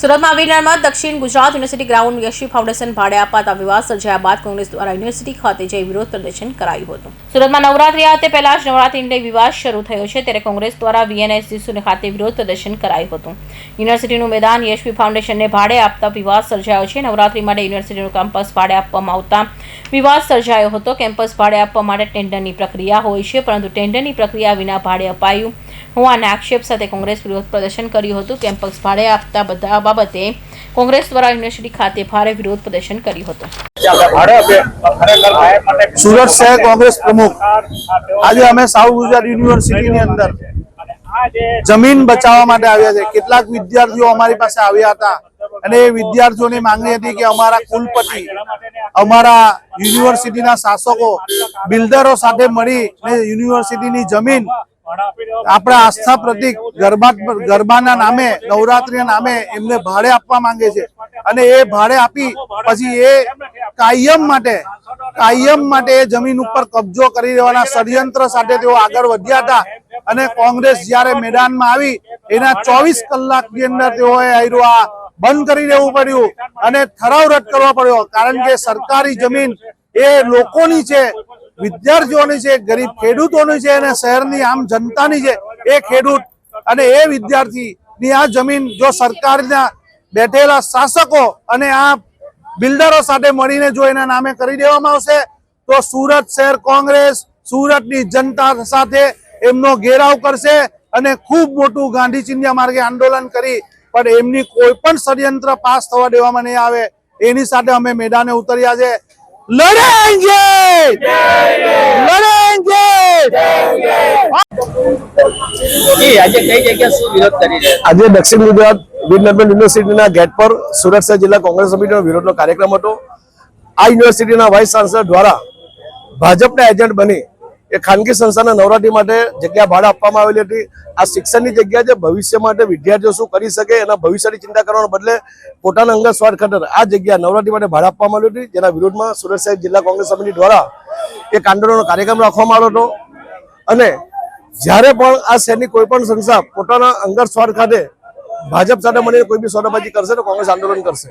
સુરતમાં વેનારમાં દક્ષિણ Gujarat university ground Yashi foundation ભાડે અપાતા વિવાદ સર્જાયા બાદ કોંગ્રેસ દ્વારા યુનિવર્સિટી ખાતે જઈ વિરોધ પ્રદર્શન કરાયું હતું. સુરતમાં નવરાત્રી આવતે પહેલા જ નવરાત્રીને વિવાદ શરૂ થયો છે, ત્યારે કોંગ્રેસ દ્વારા વીએનએસજી ખાતે વિરોધ પ્રદર્શન કરાયું હતું. યુનિવર્સિટીનું મેદાન યશવી ફાઉન્ડેશનને ભાડે આપતા વિવાદ સર્જાયો છે. નવરાત્રી માટે યુનિવર્સિટીનું કેમ્પસ ભાડે આપવામાં આવતા વિવાદ સર્જાયો હતો. કેમ્પસ ભાડે આપવા માટે ટેન્ડરની પ્રક્રિયા હોય છે, પરંતુ ટેન્ડરની પ્રક્રિયા વિના ભાડે અપાયું હોવાના આક્ષેપ સાથે કોંગ્રેસ વિરોધ પ્રદર્શન કર્યું હતું. કેમ્પસ ભાડે આપતા બધા બાબતે કોંગ્રેસ દ્વારા યુનિવર્સિટી ખાતે ભારે વિરોધ પ્રદર્શન કર્યું હતું. સુરત શહેર કોંગ્રેસ પ્રમુખ. આજે અમે સાઉથ ગુજરાત યુનિવર્સિટીની અંદર જમીન બચાવવા માટે આવ્યા છે. કેટલાક વિદ્યાર્થીઓ અમારી પાસે આવ્યા હતા અને એ વિદ્યાર્થીઓની માંગણી હતી કે અમારા કુલપતિ અમારા યુનિવર્સિટીના શાસકો બિલ્ડરો સાથે મળી યુનિવર્સિટીની જમીન આપણા આસ્થા પ્રતિક ગરબા ગરબાના નામે, નવરાત્રીના નામે એમને ભાડે આપવા માંગે છે. અને એ ભાડે આપી પછી એ કાયમ માટે કાયમ માટે એ જમીન ઉપર કબજો કરી દેવાના ષડયંત્ર સાથે તેઓ આગળ વધ્યા હતા. અને કોંગ્રેસ જ્યારે મેદાનમાં આવી, એના ચોવીસ કલાકની અંદર તેઓએ આ બંધ કરી દેવું પડ્યું અને ઠરાવ રદ કરવો પડ્યો. કારણ કે સરકારી જમીન એ લોકોની છે, વિદ્યાર્થીઓની છે, ગરીબ ખેડૂતોની છે અને શહેરની આમ જનતાની છે. એ ખેડૂત અને એ વિદ્યાર્થીની આ જમીન જો સરકારના બેઠેલા શાસકો અને આ બિલ્ડરો સાથે મળીને જો એના નામે કરી દેવામાં આવશે, તો સુરત શહેર કોંગ્રેસ સુરતની જનતા સાથે એમનો ઘેરાવ કરશે અને ખૂબ મોટું ગાંધી ચિંધ્યા માર્ગે આંદોલન કરી પણ એમની કોઈ પણ ષડયંત્ર પાસ થવા દેવામાં નહીં આવે. એની સાથે અમે મેદાને ઉતર્યા છે. લડેંગે! લડેંગે! આજે કઈ જગ્યા શું વિરોધ કરી રહ્યા આજે દક્ષિણ ગુજરાત વિજ્ઞાન યુનિવર્સિટીના ગેટ પર સુરત શહેર જિલ્લા કોંગ્રેસ સમિતિનો વિરોધનો કાર્યક્રમ હતો. આ યુનિવર્સિટીના વાઇસ ચાન્સલર દ્વારા ભાજપના એજન્ટ બની એ ખાનગી સંસ્થાના નવરાત્રી માટે જગ્યા ભાડે આપવામાં આવેલી હતી. આ શિક્ષણની જગ્યા છે ભવિષ્ય માટે વિદ્યાર્થીઓ શું કરી શકે એના ભવિષ્યની ચિંતા કરવાના બદલે પોતાના અંગત સ્વાર્થ ખાતર આ જગ્યા નવરાત્રી માટે ભાડે આપવામાં આવી હતી. જેના વિરોધમાં સુરત સાહેબ જિલ્લા કોંગ્રેસ સમિતિ દ્વારા એક આંદોલનનો કાર્યક્રમ રાખવામાં આવ્યો હતો. અને જ્યારે પણ આ શહેરની કોઈ પણ સંસ્થા પોતાના અંગત સ્વાર્થ ખાતે ભાજપ સાથે મળીને કોઈ બી સોદાબાજી કરશે તો કોંગ્રેસ આંદોલન કરશે.